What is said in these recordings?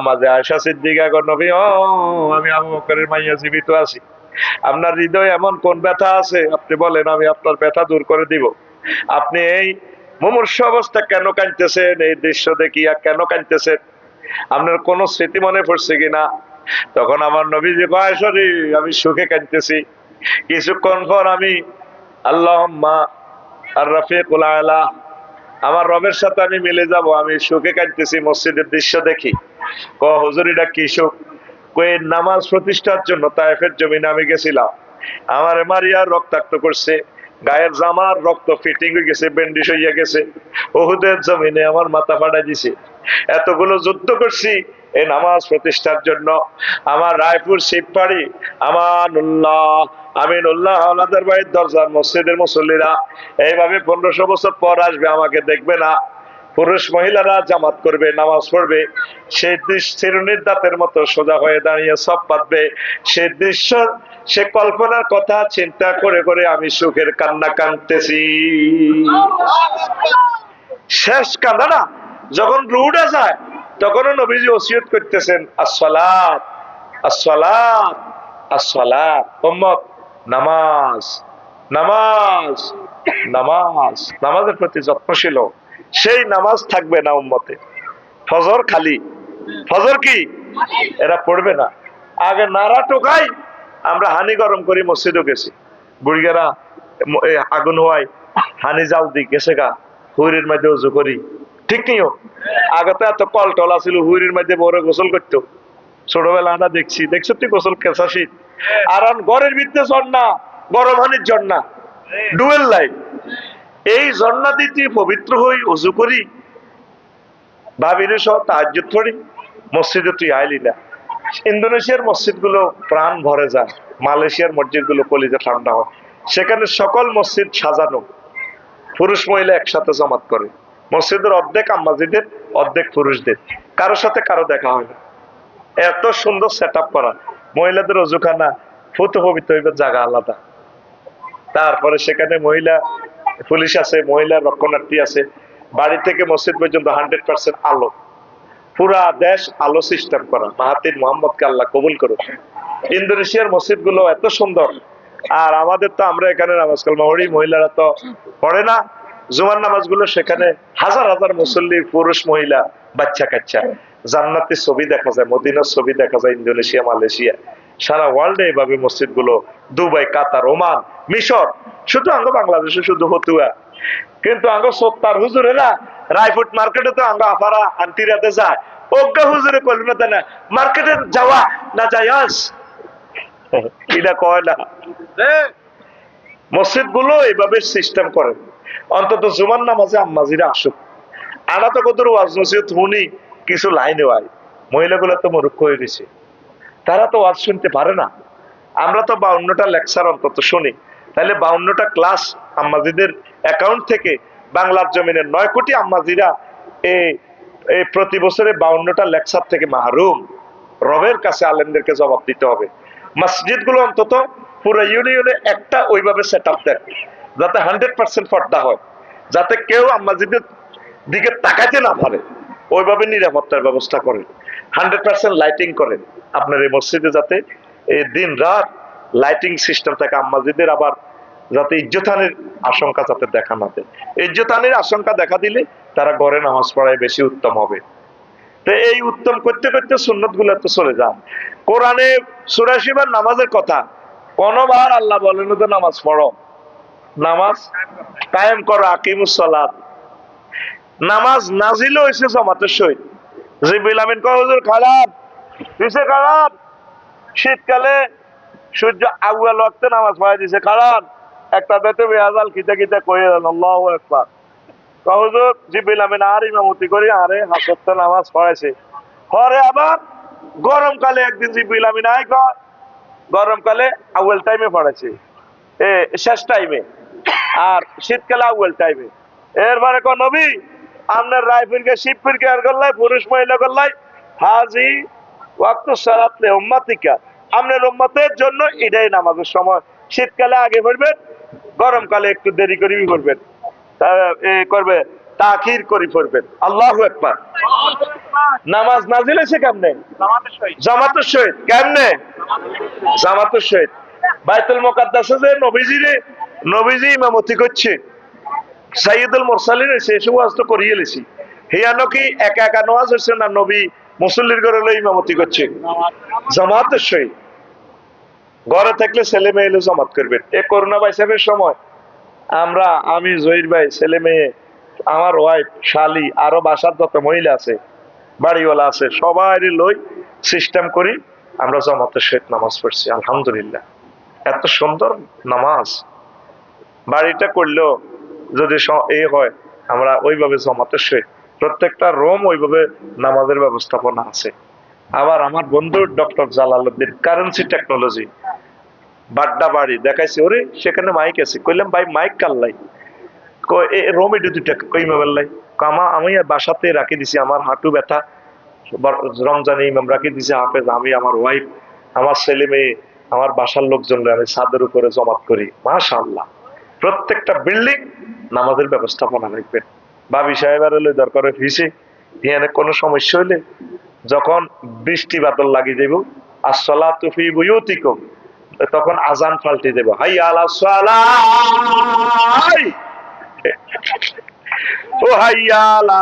মাঝে আয়সা সিদ্দিকা গো নবী, ও, আমি আবু বকরের মাইয়া জীবিত আছি। আপনার হৃদয়ে এমন কোন ব্যথা আছে? আপনি বলেন, আমি আপনার ব্যথা দূর করে দিব। আপনি এই মুমূর্ষ অবস্থা কেন কাঁদতেছেন? এই দৃশ্য দেখিয়া কেন কাঁদতেছেন? আপনার কোন স্মৃতি মনে পড়ছে কিনা? তখন আমার নবীজি কয় আমি সুখে কাঁদতেছি। কিছুক্ষণ পর আমি আল্লাহ আর রফিকুল আলা আমার রবের সাথে আমি মিলে যাব, আমি সুখে কাঁদতেছি মসজিদের দৃশ্য দেখি। ক হুজুরিটা কি সুখ? নামাজ প্রতিষ্ঠার জন্য তাইফের জমিনে আমি গেছিলাম। আমার মারিয়া রক্তাক্ত করছে, গায়ের জামার রক্ত ফিটিং হয়ে গেছে ব্যান্ডিস হইয়া গেছে। ওহুদের জমিনে আমার মাথা ফাটা দিছে। এতগুলো যুদ্ধ করছি এই নামাজ প্রতিষ্ঠার জন্য আমার রায়পুর শিববাড়ি আমানুল্লাহ আমিনুল্লাহ আলাদের বাড়ির দরজার মসজিদের মুসল্লিরা এইভাবে পনেরোশো বছর পর আসবে আমাকে দেখবে না। পুরুষ মহিলারা জামাত করবে নামাজ পড়বে। সেই দৃশ্য চিরুনির দাঁতের মতো সোজা হয়ে দাঁড়িয়ে সব পাতবে। সে দৃশ্য সে কল্পনার কথা চিন্তা করে করে আমি সুখের কান্না কাঁদতেছি। শেষ কান্দা না যখন রুডা যায় তখনও নবীজি ওসিয়ত করতেছেন, আসসালাত আসসালাত আসসালাত, উম্মত, নামাজ নামাজ নামাজ, নামাজের প্রতি যত্নশীল। সেই নামাজ থাকবে না উম্মতে। ফজর খালি। ফজর কি? এরা পড়বে না। আগে নারা টোকাই, আমরা হানি গরম করি, মসজিদও গেছি। বুড়িগারা আগুন হওয়ায় হানি জাল দি, গেছে গা। হুইরের মধ্যে উজু করি। ঠিক নিও আগে তো এত কল টল আছিল, হুইরের মধ্যে বড় গোসল করতো। ছোটবেলা আমরা দেখছি। দেখছ তুই গোসল কেঁচা শীত। আর ঘরের ভিতরে ঝর্ণা, গরম হানির ঝর্ণা। ডুয়েল লাইট এই ঝর্ণা দিয়ে তুই পবিত্র হই, উজু করি। ভাবির সহ তাহাজ পড়ি। মসজিদে তুই আইলি না। ইন্দোনেশিয়ার মসজিদগুলো প্রাণ ভরে যায়। মালয়েশিয়ার মসজিদগুলো কলিজা ঠান্ডা হয়। সেখানে সকল মসজিদ সাজানো। পুরুষ মহিলা একসাথে জমাত করে। মসজিদের অর্ধেক আম্মাজিদের, অর্ধেক পুরুষদের। কারোর সাথে কারও দেখা হয় না। এত সুন্দর সেট করা। মহিলাদের অজুখানা, ফুত পবিত্র হইবে জায়গা আলাদা। তারপরে সেখানে মহিলা, পুলিশ আছে, মহিলা রক্ষণার্থী আছে। বাড়ি থেকে মসজিদ পর্যন্ত হান্ড্রেড পার্সেন্ট আলো। পুরা দেশ আলো সিস্টেম করা। মাহাতির মোহাম্মদকে আল্লাহ কবুল করুন ইন্দোনেশিয়ার মসজিদগুলো এত সুন্দর। আর আমাদের তো আমরা এখানে নামাজ কালমা। মহিলারা তো পড়ে না। জুমার নামাজগুলো সেখানে হাজার হাজার মুসল্লি পুরুষ মহিলা বাচ্চা কাচ্চা। জান্নাতের ছবি দেখা যায় মদিনার ছবি দেখা যায় ইন্দোনেশিয়া মালয়েশিয়া। সারা ওয়ার্ল্ডে এইভাবে মসজিদগুলো দুবাই কাতার ওমান মিশর। শুধু আঙ্গ বাংলাদেশে শুধু হতুয়া কিন্তু আঙ্গ সত্তার হুজুরেরা রায়পুট মার্কেটে তো আঙ্গ আফারা আন্টিরাতে যায়। অজ্ঞা হুজুরে করল না না মার্কেটে যাওয়া না যাই আস। এটা কয় না? মসজিদগুলো এইভাবে সিস্টেম করে। অন্তত জুমার নামাজে আম্মাজিরা আসুক। আনা তো কত ওয়াজ নসিহত শুনি কিছু লাইন হয় মহিলাগুলো তো মূর্খ হয়ে গেছে। তারা তো ওয়াজ শুনতে পারে না। আমরা তো বাউন্নটা লেকচার অন্তত শুনি। তাহলে বাউন্নটা ক্লাস আম্মাজিদের অ্যাকাউন্ট থেকে বাংলার জমিনের নয় কোটি আম্মাজিরা এই এই প্রতি বছরে বাউন্নটা লেকচার থেকে মাহরুম। রবের কাছে আলেমদেরকে জবাব দিতে হবে। মসজিদগুলো অন্তত পুরো ইউনিয়নে একটা ওইভাবে সেট আপ দেন। যাতে হান্ড্রেড পার্সেন্ট পর্দা হয়, যাতে কেউ আম্মাজিদের দিকে তাকাইতে না পারে, ওইভাবে নিরাপত্তার ব্যবস্থা করেন। হান্ড্রেড পার্সেন্ট লাইটিং করেন আপনার এই মসজিদে যাতে এই দিন রাত লাইটিং সিস্টেম থাকে আম্মাজিদের আবার যাতে ইজ্জতানের আশঙ্কা যাতে দেখা না দেয়। ইজ্জতানের আশঙ্কা দেখা দিলে তারা ঘরে নামাজ পড়ায় বেশি উত্তম হবে। তো এই উত্তম করতে করতে সুন্নতগুলো তো চলে যায়। কোরআনে চুরাশি বার নামাজের কথা, কোনবার আল্লাহ বলেন তো নামাজ পড়ো। নামাজ কায়েম করো, আকিমুস সালাত। নামাজ নাজিল হয়েছে জমাতের সহিত। জিবিল আমিন কয়, হুজুর খারাপ, দিছে খারাপ। শীতকালে সূর্য আগুয়াল ওয়াক্তে নামাজ পড়াই দিছে খারাপ। একটা বেতে বেহাজাল খিতে খিতে কয়ে দেন, আল্লাহ একবার হুজুর জিবিল আমিন আর ইমামতি করি, আরে হাসতে নামাজ পড়াইছে। পরে আবার গরমকালে একদিন জিবিল আমিন আয় কয়, গরমকালে আউয়াল টাইমে পড়াইছে। এ, শেষ টাইমে আর শীতকালে আউয়াল টাইমে এরপরে কোন নবী আপনার রায়পুরকে শিবপুরকে আর করলাই, পুরুষ মহিলা করলাই, হাজি ওয়াক্ত সারাতলে উম্মাতিকা। আপনার উম্মতের জন্য এটাই নামাজের সময়। শীতকালে আগে পড়বেন, গরমকালে একটু দেরি করে করবেন এ, করবে তাকির করি পড়বেন। আল্লাহ একবার নামাজ নাজিল হয়েছে কেমনে? জামাতের সহিত। কেমনে? জামাতের সহিত। বাইতুল মোকাদ্দাসে যে নবীজিরে নবীজি ইমামতি করছে। সাইয়দুল মোরসালিন হয়েছে এসব ওয়াজ তো করিয়ে লেছি। হিয়ানো কি একা একা নওয়াজ হচ্ছে না, নবী মুসল্লির ঘরে লই ইমামতি করছে। জামাতের সহিত। ঘরে থাকলে ছেলে মেয়ে এলে জমাত করবেন এ করোনা বাইসাবের সময় আমরা, আমি, জহির ভাই, ছেলে মেয়ে, আমার ওয়াইফ শালি, আরও বাসার যত মহিলা আছে, বাড়িওয়ালা আছে সবাই লই সিস্টেম করি আমরা জামাতের সহিত নামাজ পড়ছি, আলহামদুলিল্লাহ। এত সুন্দর নামাজ। বাড়িটা করলেও যদি এ হয়, আমরা ওইভাবে জমাতের সহিত প্রত্যেকটা রোম ওইভাবে নামাজের ব্যবস্থাপনা আছে। আবার আমার বন্ধু doctor Jalaluddin currency technology Badda বাড়ি দেখাইছি, ওরে, সেখানে মাইক আছে। কইলাম, ভাই মাইক কাল্লাই রোমে দুইটা কই মোবাইল কামা আমি বাসাতে রাখি দিছি, আমার হাঁটু ব্যথা। রমজানে ইমাম রাখি দিছি, হাফেজ, আমি, আমার ওয়াইফ আমার ছেলে মেয়ে, আমার বাসার লোকজন আমি ছাদের উপরে জমাত করি। মাশাআল্লাহ। প্রত্যেকটা বিল্ডিং নামাজের ব্যবস্থাপনা রাখবেন বাবি সাহেবের হলে দরকার ফিসে এখানে কোনো সমস্যা হইলে যখন বৃষ্টি বাদল লাগি দেব আসলা তুফি বুয়ুতিকুম, তখন আজান পাল্টে দেব। হাই আলা সালাই! ও হাইয়া আলা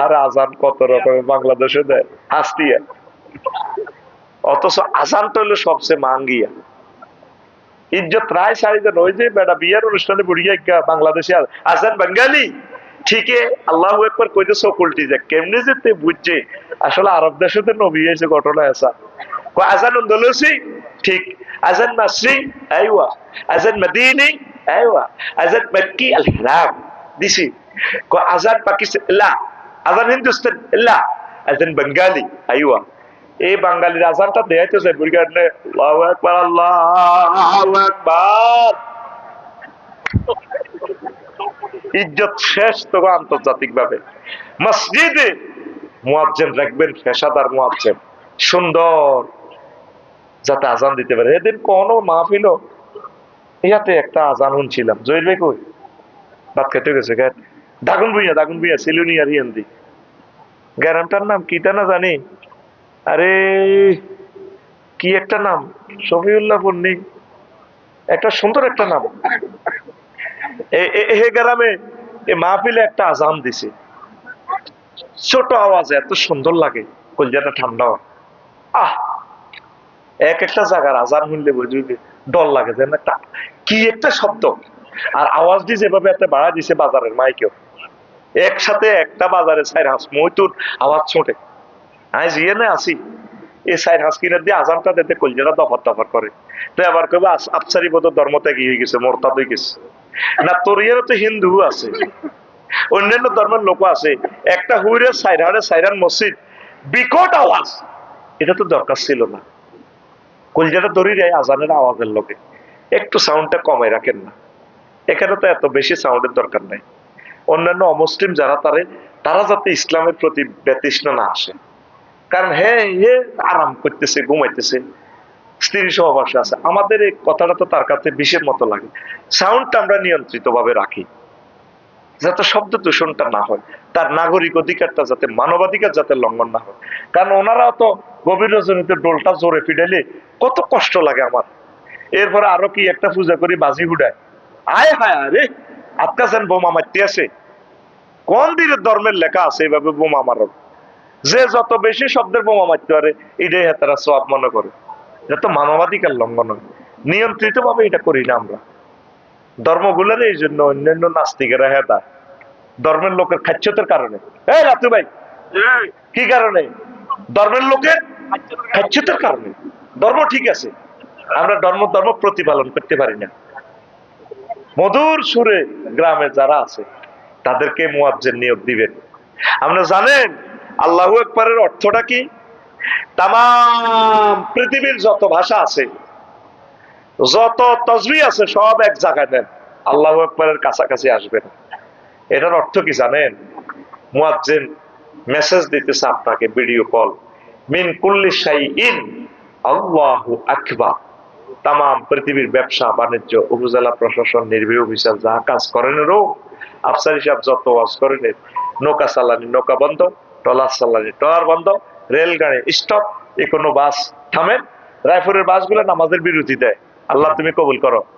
আর আজান কত রকমের বাংলাদেশে দেয়? হাসতিয়া অথচ আজানটা হলো সবচেয়ে মাঙ্গিয়া। ইজ্জত রায় ওই যে বেটা বিয়ের অনুষ্ঠানে বুড়িয়া বাংলাদেশে আ- আজান বাঙালি ঠিকই আল্লাহ একবার কইতে চকুলটি যে কেমনে যেতে বুঝছে আসলে আরব দেশে তো নবী হয়েছে ঘটনা আসা আজান ঠিক আজান মাসরি আইওয়া আজান মদিনি আইওয়া আজান মক্কি আল আজান পাকিস্তান আজান হিন্দুস্তান লা আজান বাঙালি আইওয়া এই বাঙালির বুড়িগাড়নে আল্লাহু আকবার আল্লাহু আকবার। ইজ্জত শেষ তো আন্তর্জাতিক ভাবে মসজিদে মুয়াজ্জেন রাখবেন, পেশাদার মুয়াজ্জেন সুন্দর, যাতে আজান দিতে পারে। এদিন কোন মাহফিল ইয়াতে একটা আজান শুনছিলাম। জয়ের ভাই কই? ভাত খেতে গেছে গ্যাট দাগুন ভুইয়া দাগুন ভুইয়া সিলুনি আর হিন্দি গ্যারামটার নাম কিটা না জানি। আরে, কি একটা নাম? শফিউল্লাহ পন্নি একটা সুন্দর একটা নাম। এ- গ্রামে এ মাহফিলে একটা আজান দিছে। ছোট আওয়াজে এত সুন্দর লাগে, কলজাটা ঠান্ডা আহ! এক একটা জায়গার আজান শুনলে বুঝবি ডর লাগে যেন একটা। কি একটা শব্দ। আর আওয়াজ দিয়ে যেভাবে এত বাড়া দিছে বাজারের মাইকেও। একসাথে একটা বাজারে সাইর হাঁস, মইতুর আওয়াজ ছোটে। আমি আসি সাইড হাঁস কিনে দিয়ে আজানটা দিতে কলজাটা দফার দফার করে। তো আফসারি বোধ ধর্ম ত্যাগী হয়ে গেছে হয়ে গেছে। না, তোর তো হিন্দু আছে। অন্যান্য ধর্মের লোক আছে। একটা হুইরে সাইরারে সাইরান মসজিদ, বিকট আওয়াজ। এটা তো দরকার ছিল না। কলজাটা দড়ি দেয় আজানের আওয়াজের লোকে একটু সাউন্ডটা কমাই রাখেন না। এখানে তো এত বেশি সাউন্ডের দরকার নাই। অন্যান্য অমুসলিম যারা তারে, তারা যাতে ইসলামের প্রতি ব্যতৃষ্ণ না আসে। কারণ হ্যাঁ হে আরাম করতেছে, ঘুমাইতেছে। স্ত্রী সহবাসে আছে। আমাদের এই কথাটা তো তার কাছে বিষের মতো লাগে। সাউন্ডটা আমরা নিয়ন্ত্রিত ভাবে রাখি। যাতে শব্দ দূষণটা না হয়। তার নাগরিক অধিকারটা যাতে মানবাধিকার যাতে লঙ্ঘন না হয়। কারণ ওনারাও তো গভীর রজনীতে ডোলটা জোরে ফিডাইলে কত কষ্ট লাগে আমার। এরপরে আরও কি একটা পূজা করি, বাজি উড়ায় আয় হায়, আরে! আটকাছেন বোমা মারতে আসে। কোন দিনের ধর্মের লেখা আছে এভাবে বোমা মারার যে যত বেশি শব্দের বোমা মারতে পারে এটাই তারা সব মনে করে। এটা তো মানবাধিকার লঙ্ঘন হয় নিয়ন্ত্রিত ভাবে এটা করি না আমরা। ধর্মগুলোর এই জন্য অন্যান্য নাস্তিকেরা হেতা ধর্মের লোকের খাচ্ছতের কারণে। এই রাতু ভাই কি কারণে? ধর্মের লোকের খাচ্ছতের কারণে। ধর্ম ঠিক আছে। আমরা ধর্ম ধর্ম প্রতিপালন করতে পারি না। মধুর সুরে গ্রামে যারা আছে তাদেরকে মুয়াজ্জের নিয়োগ দিবেন। আমরা জানেন আল্লাহু একবারের অর্থটা কি? তাম পৃথিবীর যত ভাষা আছে, যত তসবি আছে, সব এক জায়গায় নেন আল্লাহ একবারের কাছাকাছি আসবেন এটার অর্থ কি জানেন? মুয়াজ্জিন মেসেজ দিতেছে আপনাকে, ভিডিও কল। মিন কুল্লি শাই ইন আল্লাহু আকবার। তাম পৃথিবীর ব্যবসা, বাণিজ্য, উপজেলা প্রশাসন নির্বাহী অফিসার যা কাজ করেন রো আফসার হিসাব যত ওয়াজ করেন, নৌকা চালানি, নৌকা বন্ধ। ট্রলার চালানি টলার বন্ধ, রেলগাড়ি স্টপ এ কোনো বাস থামেন। রায়পুরের বাসগুলো নামাজের বিরতি দেয় আল্লাহ তুমি কবুল করো।